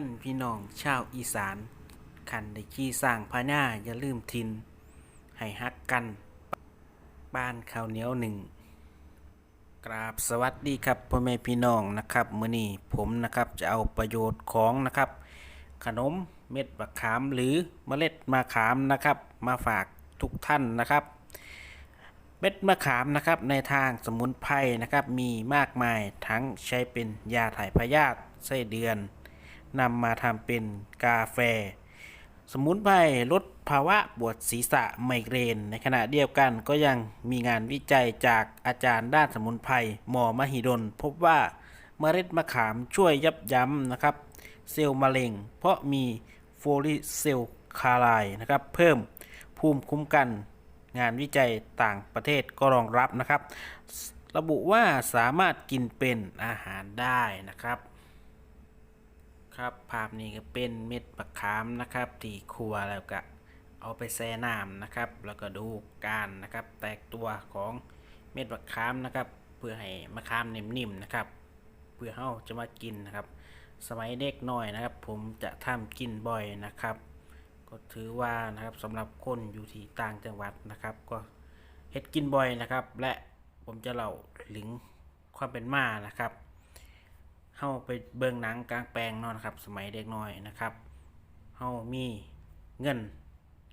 ท่านพี่น้องชาวอีสานขันได้ขี้สร้างพาหน้าอย่าลืมทิน ให้ฮักกัน บ้านข้าวเหนียวหนึ่ง กราบสวัสดีครับพ่อแม่พี่น้องนะครับมื้อนี้ผมนะครับจะเอาประโยชน์ของนะครับ ขนมเม็ดมะขามหรือเมล็ดมะขามนะครับ มาฝากทุกท่านนะครับ เม็ดมะขามนะครับในทางสมุนไพรนะครับมีมากมายทั้งใช้เป็นยาถ่ายพยาธิไส้เดือน นำมาทำเป็นกาแฟ สมุนไพรลดภาวะปวดศีรษะไมเกรน ในขณะเดียวกันก็ยังมีงานวิจัยจากอาจารย์ด้านสมุนไพรหมอมหิดล พบว่าเมล็ดมะขามช่วยยับยั้งนะครับ เซลล์มะเร็ง เพราะมีโฟลิเซลคาไลนะครับ เพิ่มภูมิคุ้มกันงานวิจัยต่างประเทศก็รองรับนะครับ ระบุว่าสามารถกินเป็นอาหารได้นะครับ ครับ ภาพนี้ก็เป็นเม็ดมะขามนะครับที่คั่วแล้วก็เอาไปแช่น้ำนะครับ แล้วก็ดูการนะครับ แตกตัวของเม็ดมะขามนะครับ เพื่อให้มะขามนิ่มๆนะครับ เพื่อเฮาจะมากินนะครับ สมัยเด็กน้อยนะครับ ผมจะทำกินบ่อยนะครับ ก็ถือว่านะครับสำหรับคนอยู่ที่ต่างจังหวัดนะครับ ก็เฮ็ดกินบ่อยนะครับ และผมจะเล่าถึงความเป็นมานะครับ เฮาไปเบิ่งหนังกลางแปลงเนาะนครับ สมัยเด็กน้อยนะครับเฮามีเงิน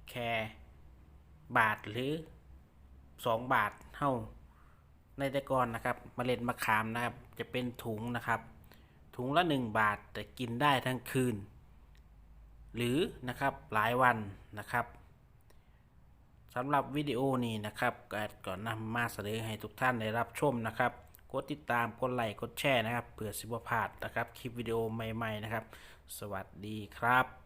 แค่บาทหรือสองบาทเฮาในแต่ก่อนนะครับเมล็ดมะขามนะครับ จะเป็นถุงนะครับ ถุงละหนึ่งบาทแต่กินได้ทั้งคืน หรือนะครับหลายวันนะครับสำหรับวิดีโอนี้นะครับก็ก่อนนำมาเสนอให้ทุกท่านได้รับชมนะครับ กดติดตามกดไลค์กดแชร์นะครับเพื่อสิบพลาดนะครับ คลิปวิดีโอใหม่ ๆ นะครับ สวัสดีครับ